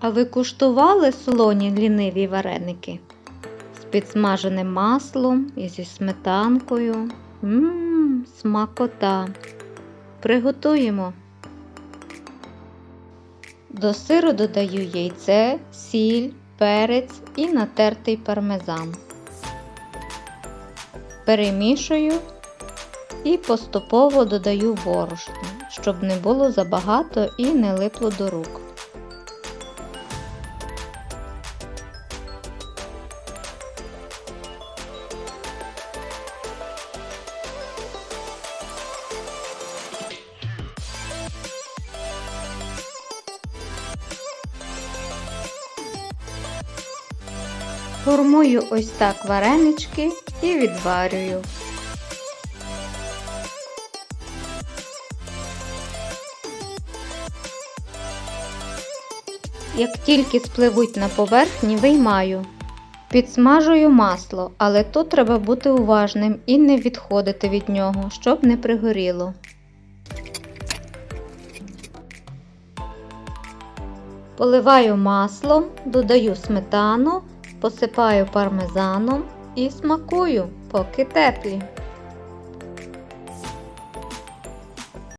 А ви куштували солоні ліниві вареники? З підсмаженим маслом і зі сметанкою. Мм, смакота. Приготуємо. До сиру додаю яйце, сіль, перець і натертий пармезан. Перемішую і поступово додаю борошно, щоб не було забагато і не липло до рук. Формую ось так варенички і відварюю. Як тільки спливуть на поверхні, виймаю. Підсмажую масло, але тут треба бути уважним і не відходити від нього, щоб не пригоріло. Поливаю маслом, додаю сметану, посипаю пармезаном і смакую, поки теплі.